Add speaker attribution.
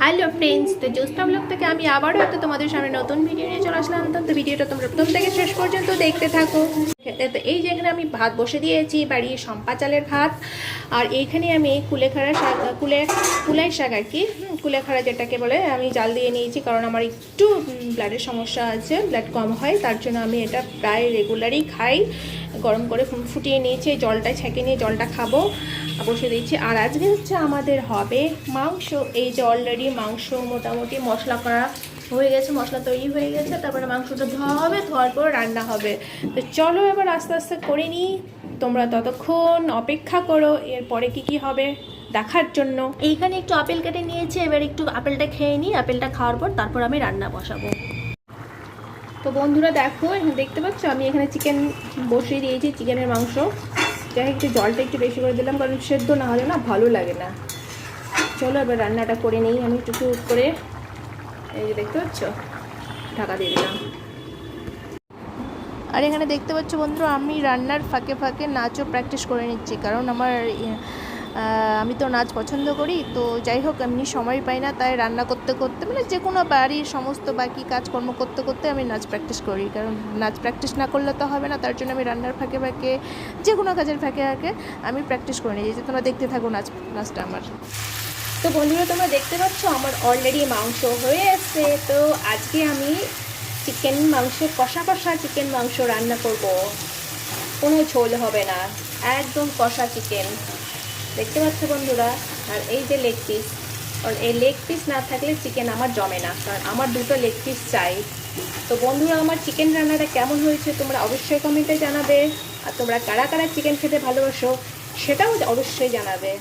Speaker 1: Hello friends তো জোস্টা blog থেকে আমি আবারও একটা তোমাদের সামনে নতুন ভিডিও নিয়ে চলে আসলাম। তো ভিডিওটা তোমরা প্রথম থেকে শেষ পর্যন্ত দেখতে থাকো। তো এই যে এখানে আমি ভাত বসে দিয়েছি, বাড়ির সম্পা চালের ভাত। আর এইখানে আমি কুলেখাড়া শাক, কুলে, কুলাই শাক আর কি কুলেখাড়া যেটাকে বলে, আমি জাল দিয়ে নিয়েছি কারণ আমার একটু ব্লাডের সমস্যা আছে ব্লাড কম হয়, তার জন্য আমি এটা প্রায় রেগুলারই খাই। গরম করে ফুটিয়ে নিয়েছি জলটা ছেঁকে নিয়ে জলটা খাব বসে দিয়েছি। আর আজকে হচ্ছে আমাদের হবে মাংস। এই যে অলরেডি মাংস মোটামুটি মশলা করা হয়ে গেছে, মশলা তৈরি হয়ে গেছে, তারপরে মাংসটা ধোয়া হবে, ধোয়ার পর রান্না হবে। তো চলো এবার আস্তে আস্তে করে নিই। তোমরা ততক্ষণ অপেক্ষা করো, এরপরে কি কি হবে দেখার জন্য। এইখানে একটু আপেল কেটে নিয়েছি, এবার একটু আপেলটা খেয়ে নিই, আপেলটা খাওয়ার পর তারপর আমি রান্না বসাবো। তো বন্ধুরা দেখো এখানে দেখতে পাচ্ছ? আমি এখানে চিকেন বসিয়ে দিয়েছি চিকেনের মাংস। যাই একটু জলটা একটু বেশি করে দিলাম কারণ সেদ্ধ না হলে না ভালো লাগে না। চলো এবার রান্নাটা করে নিই আমি একটু করে এই যে দেখতে পাচ্ছ? ঢাকা দিয়ে দিলাম। আর এখানে দেখতে পাচ্ছ বন্ধু আমি রান্নার ফাঁকে ফাঁকে নাচও প্র্যাকটিস করে নিচ্ছি কারণ আমার ইয়ে, আমি তো নাচ পছন্দ করি, তো যাই হোক, এমনি সময় পাই না, তাই রান্না করতে করতে মানে যে কোনো বাড়ির সমস্ত বাকি কাজকর্ম করতে করতে আমি নাচ প্র্যাকটিস করি, কারণ নাচ প্র্যাকটিস না করলে তো হবে না, তার জন্য আমি রান্নার ফাঁকে ফাঁকে, যে কোনো কাজের ফাঁকে ফাঁকে আমি প্র্যাকটিস করে নিই যে তোমরা দেখতে থাকো নাচ, নাচটা আমার। তো বন্ধুরা, তোমরা দেখতে পাচ্ছ আমার অলরেডি মাংস হয়ে এসছে, তো আজকে আমি চিকেন মাংস কষা কষা চিকেন মাংস রান্না করব। কোনো ঝোল হবে না, একদম কষা চিকেন দেখতে পাচ্ছ বন্ধুরা? আর এই যে লেগ পিস কারণ এই লেগ পিস না থাকলে চিকেন আমার জমে না, কারণ আমার দুটো লেগ পিস চাই। তো বন্ধুরা, আমার চিকেন রান্নাটা কেমন হয়েছে তোমরা অবশ্যই কমেন্টে জানাবে। আর তোমরা কারা কারা চিকেন খেতে ভালোবাসো, সেটাও অবশ্যই জানাবে।